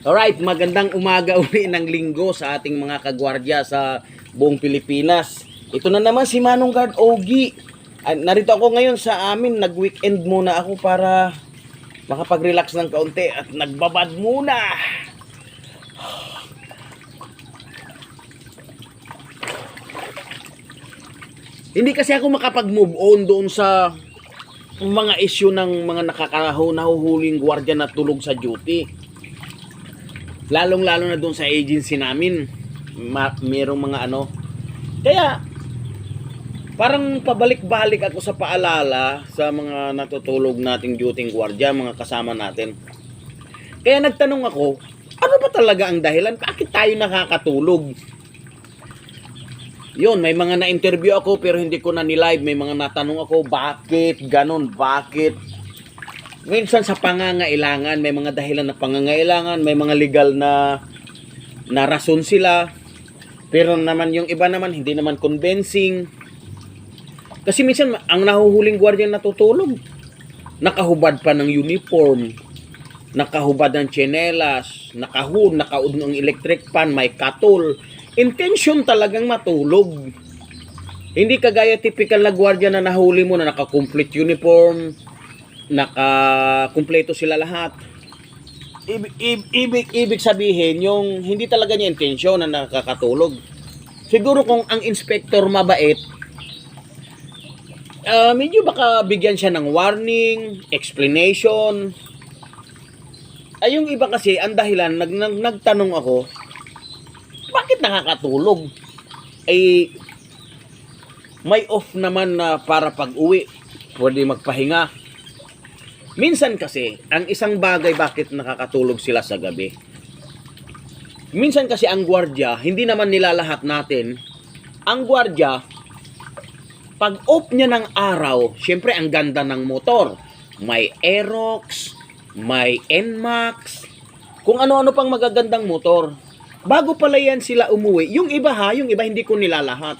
Alright, magandang umaga uli ng linggo sa ating mga kagwardya sa buong Pilipinas. Ito na naman si Manong Guard Ogi. Ah, narito ako ngayon sa amin, nag-weekend muna ako para makapag-relax ng kaunti at nagbabad muna. Hindi kasi ako makapag-move on doon sa mga issue ng mga nakakaho nahuhuling gwardiya na tulog sa duty. Lalong-lalo na doon sa agency namin. Ma- merong mga ano. Kaya, parang pabalik-balik ako sa paalala sa mga natutulog nating duty gwardiya, mga kasama natin. Kaya nagtanong ako, ano ba talaga ang dahilan? Bakit tayo nakakatulog? Yun, may mga na-interview ako pero hindi ko na ni-live. May mga natanong ako, bakit? Ganon, bakit? Minsan sa pangangailangan, may mga dahilan na pangangailangan, may mga legal na na rason sila. Pero naman yung iba naman, hindi naman convincing. Kasi minsan, ang nahuhuling gwardiya natutulog. Nakahubad pa ng uniform. Nakahubad ng tsinelas. Nakahun, nakaud ng electric pan, may katol. Intention talagang matulog. Hindi kagaya typical na gwardiya na nahuli mo na naka-complete uniform, naka-kumpleto sila lahat. Ibig, ibig, ibig sabihin, yung hindi talaga niya intensyon na nakakatulog. Siguro kung ang inspector mabait, ah, medyo baka bigyan siya ng warning, explanation. Ay, yung iba kasi, ang dahilan, nag, nag, nagtanong ako, bakit nakakatulog? Ay, may off naman na para pag-uwi. Pwede magpahinga. Minsan kasi, ang isang bagay bakit nakakatulog sila sa gabi. Minsan kasi ang gwardya, hindi naman nila lahat natin. Ang gwardya, pag off niya ng araw, syempre ang ganda ng motor. May Aerox, may NMAX, kung ano-ano pang magagandang motor. Bago pala yan sila umuwi, yung iba ha, yung iba hindi ko nila lahat.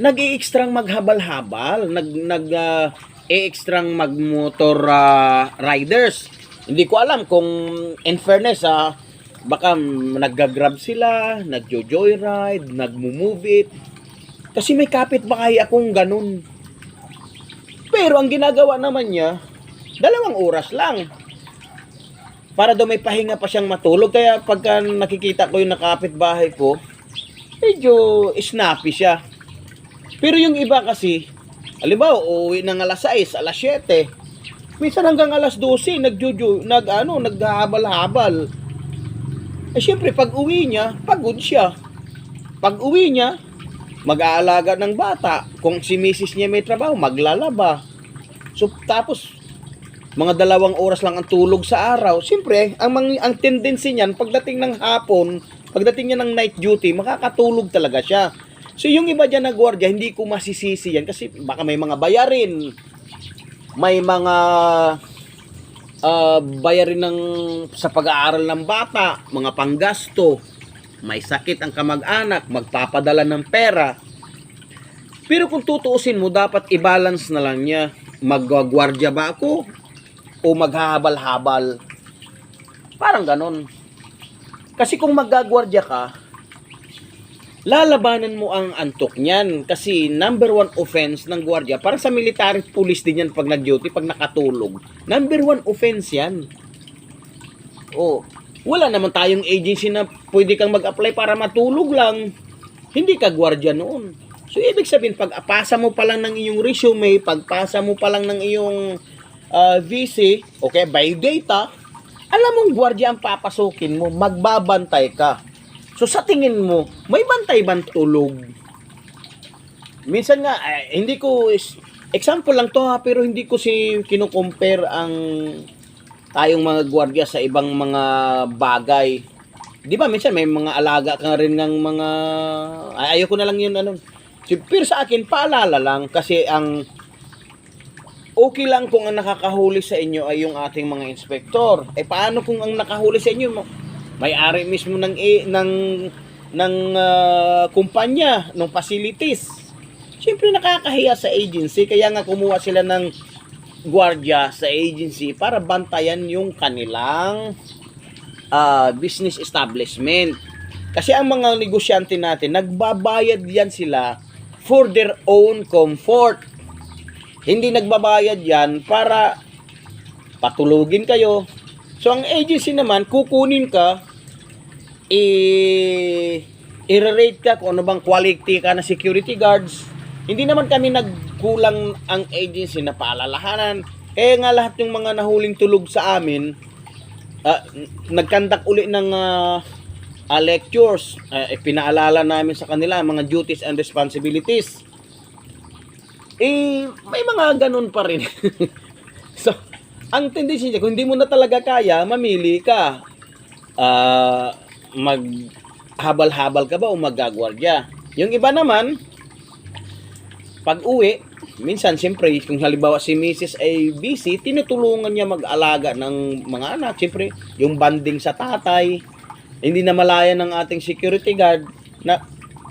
Nag-i-extrang maghabal-habal, nag nag ah, e-extrang magmotor ah, riders. Hindi ko alam kung in fairness ah, baka nagga-grab sila, nagjo-joyride, nagmo-move it. Kasi may kapit bahay akong ganun. Pero ang ginagawa naman niya, dalawang oras lang. Para daw may pahinga pa siyang matulog. Kaya pagka nakikita ko yung nakapit bahay ko, medyo snappy siya. Pero yung iba kasi, halimbawa, uuwi ng alas 6, alas 7. Minsan hanggang alas 12, nagjuju, nag, ano, naghahabal-habal. Eh syempre, pag uwi niya, pagod siya. Pag uwi niya, mag-aalaga ng bata. Kung si misis niya may trabaho, maglalaba. So, tapos, mga dalawang oras lang ang tulog sa araw. Siyempre, ang, ang tendency niyan, pagdating ng hapon, pagdating niya ng night duty, makakatulog talaga siya. So, yung iba dyan na gwardiya, hindi ko masisisi yan kasi baka may mga bayarin. May mga ah, bayarin ng, sa pag-aaral ng bata, mga panggasto. May sakit ang kamag-anak, magpapadala ng pera. Pero kung tutuusin mo, dapat i-balance na lang niya. Magwagwardya ba ako? O maghahabal-habal? Parang ganon. Kasi kung maggagwardya ka, lalabanan mo ang antok niyan. Kasi number one offense ng gwardya, parang sa military police din yan pag nag-duty, pag nakatulog. Number one offense yan. Oh, wala naman tayong agency na pwede kang mag-apply para matulog lang. Hindi ka gwardya noon. So, ibig sabihin, pag apasa mo pa lang ng iyong resume, pagpasa mo pa lang ng iyong ah, VC, okay, by data, alam mong gwardya ang papasukin mo, magbabantay ka. So, sa tingin mo, may bantay bang tulog? Minsan nga, eh, hindi ko, example lang to ha, pero hindi ko si kino-compare ang tayong mga gwardiya sa ibang mga bagay. Di ba minsan may mga alaga ka rin ng mga ay, ayoko na lang yun ano. Pero sa akin paalala lang kasi ang okay lang kung ang nakakahuli sa inyo ay yung ating mga inspektor. Eh paano kung ang nakahuli sa inyo may-ari mismo ng eh, ng ng ah, kumpanya, ng facilities. Siyempre nakakahiya sa agency kaya nga kumuha sila ng gwardiya sa agency para bantayan yung kanilang ah, business establishment. Kasi ang mga negosyante natin, nagbabayad yan sila for their own comfort. Hindi nagbabayad yan para patulugin kayo. So ang agency naman, kukunin ka, i i-rate ka kung ano bang quality ka na security guards. Hindi naman kami nagkulang ang agency na paalalahanan. Kaya nga lahat yung mga nahuling tulog sa amin, n- nagkandak uli ng ah, ah, lectures. Eh, pinaalala namin sa kanila ang mga duties and responsibilities. Eh, may mga ganun pa rin. so, ang tendency niya, kung hindi mo na talaga kaya, mamili ka. Ah, mag habal-habal ka ba o maggagwardya. Yung iba naman, pag uwi, minsan siyempre, kung halimbawa si Mrs. ay busy, tinutulungan niya mag-alaga ng mga anak. Siyempre, yung banding sa tatay, hindi na malaya ng ating security guard na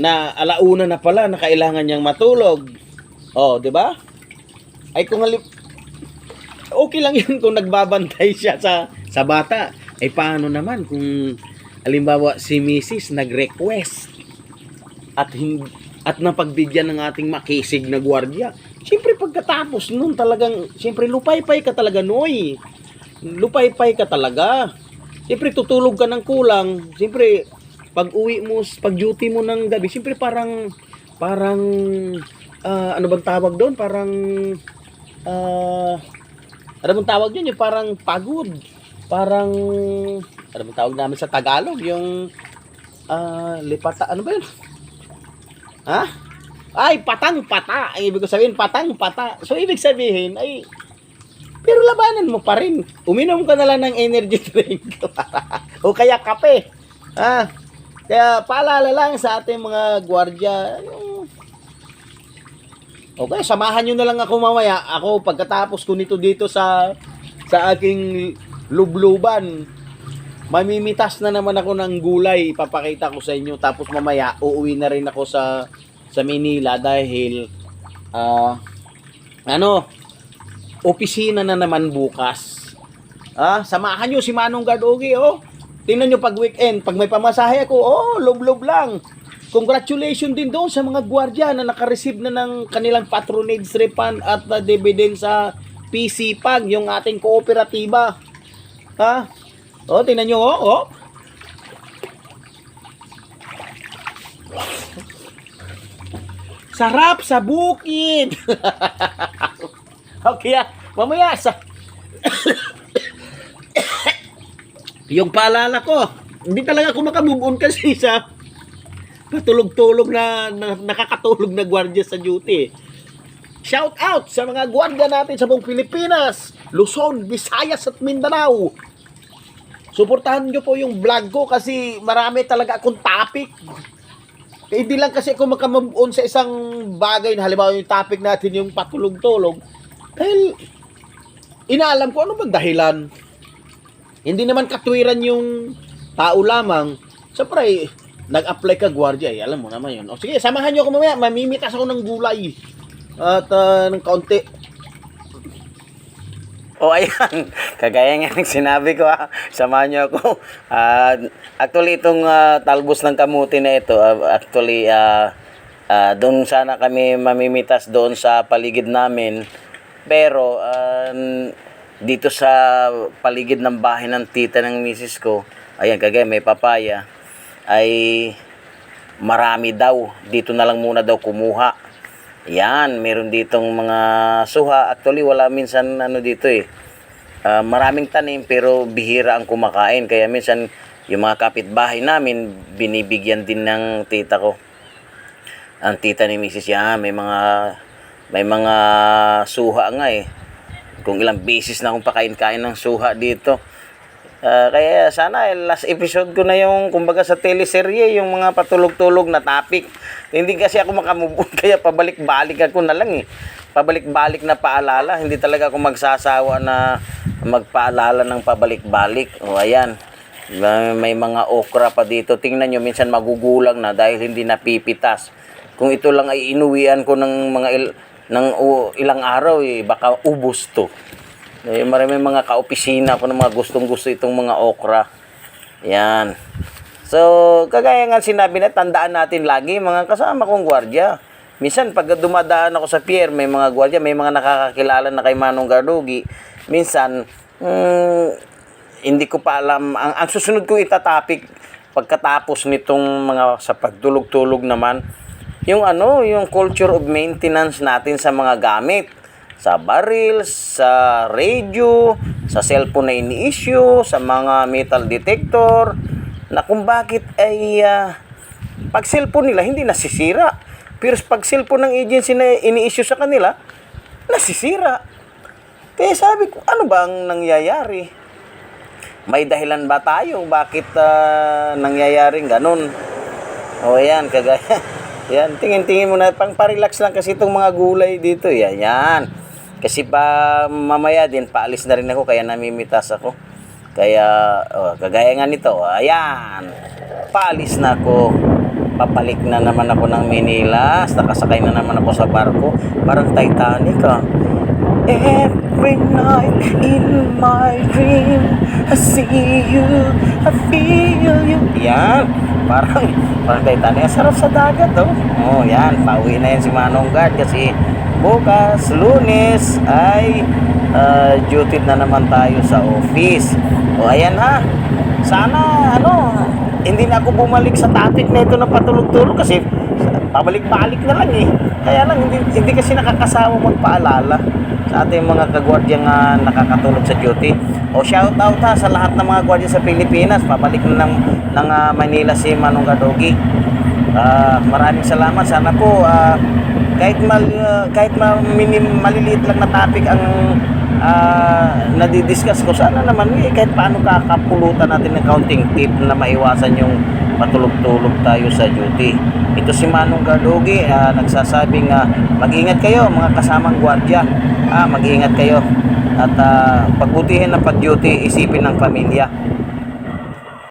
na alauna na pala na kailangan niyang matulog. Oh, 'di ba? Ay kung halim okay lang 'yun kung nagbabantay siya sa sa bata. Ay paano naman kung halimbawa si Mrs. nag-request at hindi at napagbigyan ng ating makisig na gwardiya. Siyempre pagkatapos nun talagang, siyempre lupay-pay ka talaga noy. Lupay-pay ka talaga. Siyempre tutulog ka ng kulang. Siyempre pag uwi mo, pag duty mo ng gabi, siyempre parang, parang, ah, ano bang tawag doon? Parang, ah, ano bang tawag yun? Yung parang pagod. Parang, ano bang tawag namin sa Tagalog? Yung, ah, lipata, ano ba yun? Ha? Ay, patang-pata. Ay, ibig ko sabihin, patang-pata. So, ibig sabihin, ay, pero labanan mo pa rin. Uminom ka na lang ng energy drink. o kaya kape. Ha? Kaya paalala lang sa ating mga gwardiya, yung... Okay, samahan nyo na lang ako mamaya. Ako, pagkatapos ko nito dito sa sa aking lubluban, mamimitas na naman ako ng gulay. Ipapakita ko sa inyo. Tapos mamaya, uuwi na rin ako sa sa Manila dahil ah ano, opisina na naman bukas. Ah, samahan nyo si Manong Gardogi, oh. Tingnan nyo pag weekend, pag may pamasahe ako, oh, lub-lub lang. Congratulations din doon sa mga gwardiya na nakareceive na ng kanilang patronage refund at na dividend sa PC Pag, yung ating kooperatiba. Ha? Oh, tingnan nyo, oh, oh. Sarap sa bukid. okay, ah. mamaya sa yung paalala ko, hindi talaga ako makamove on kasi sa patulog-tulog na, na nakakatulog na gwardiya sa duty. Shout out sa mga gwardiya natin sa buong Pilipinas, Luzon, Visayas at Mindanao. Suportahan nyo po yung vlog ko kasi marami talaga akong topic. Hindi lang kasi ako makamove on sa isang bagay na halimbawa yung topic natin yung patulog-tulog. Dahil inaalam ko ano bang dahilan. Hindi naman katwiran yung tao lamang. Siyempre, nag-apply ka gwardiya, eh, alam mo naman yun. O sige, samahan nyo ako mamaya, mamimitas ako ng gulay. At ah, ng kaunti. O ayan, kagaya nga ng sinabi ko ha, samahan niyo ako. Ah, actually itong ah, talbos ng kamuti na ito, ah, actually ah, ah, doon sana kami mamimitas doon sa paligid namin. Pero ah, dito sa paligid ng bahay ng tita ng misis ko, ayan kagaya may papaya, ay marami daw. Dito na lang muna daw kumuha. Yan, meron ditong mga suha. Actually, wala minsan ano dito eh. Ah, maraming tanim pero bihira ang kumakain. Kaya minsan yung mga kapitbahay namin binibigyan din ng tita ko. Ang tita ni Mrs. yan, may mga may mga suha nga eh. Kung ilang beses na akong pakain-kain ng suha dito. Ah, kaya sana eh, last episode ko na yung kumbaga sa teleserye yung mga patulog-tulog na topic. Hindi kasi ako makamove kaya pabalik-balik ako na lang eh. Pabalik-balik na paalala, hindi talaga ako magsasawa na magpaalala ng pabalik-balik. O ayan. May may mga okra pa dito. Tingnan nyo, minsan magugulang na dahil hindi napipitas. Kung ito lang ay inuwian ko ng mga il- ng u- ilang araw eh, baka ubos to. Eh, marami mga kaopisina ko ng mga gustong gusto itong mga okra. Yan. So, kagaya nga sinabi na, tandaan natin lagi mga kasama kong gwardiya. Minsan, pag dumadaan ako sa pier, may mga gwardiya, may mga nakakakilala na kay Manong Gardugi. Minsan, mm, hindi ko pa alam. Ang, ang susunod kong itatapik, pagkatapos nitong mga sa pagtulog-tulog naman, yung ano, yung culture of maintenance natin sa mga gamit. Sa baril, sa radio, sa cellphone na ini-issue, sa mga metal detector, na kung bakit ay ah, pag cellphone nila hindi nasisira. Pero pag cellphone ng agency na ini-issue sa kanila, nasisira. Kaya sabi ko, ano ba ang nangyayari? May dahilan ba tayo? Bakit ah, nangyayaring ganun? O yan, kagaya. Yan, tingin-tingin mo na, pang parelax lang kasi itong mga gulay dito. Yan, yan. Kasi pa mamaya din, paalis na rin ako, kaya namimitas ako. Kaya, oh, kagaya nga nito, ayan. Paalis na ako. Papalik na naman ako ng Manila. Nakasakay na naman ako sa barko. Parang Titanic ah. Every night in my dream, I see you, I feel you. Yan, parang, parang Titanic. Sarap sa dagat, oh. Oh, yan, pauwi na yan si Manong Guard kasi bukas, lunes, ay uh, duty na naman tayo sa office. O, ayan ha. Sana, ano, hindi na ako bumalik sa topic na ito na patulog-tulog kasi pabalik-balik na lang eh. Kaya lang, hindi, hindi kasi nakakasawa magpaalala sa ating mga kagwardyang uh, nakakatulog sa duty. O shout out ha sa lahat ng mga gwardiya sa Pilipinas. Pabalik na ng, ng ah, Manila si Manong Gadogi. Ah, maraming salamat. Sana po ah, kahit mal, ah, kahit ma, minim, maliliit lang na topic ang ah, nadidiscuss ko, sana naman eh, kahit paano kakapulutan natin ng counting tip na maiwasan yung matulog-tulog tayo sa duty. Ito si Manong Gardogi, ah, nagsasabing ah, mag-ingat kayo mga kasamang gwardiya. Ah, mag-ingat kayo. At ah, pagbutihin ng pag-duty, isipin ng pamilya.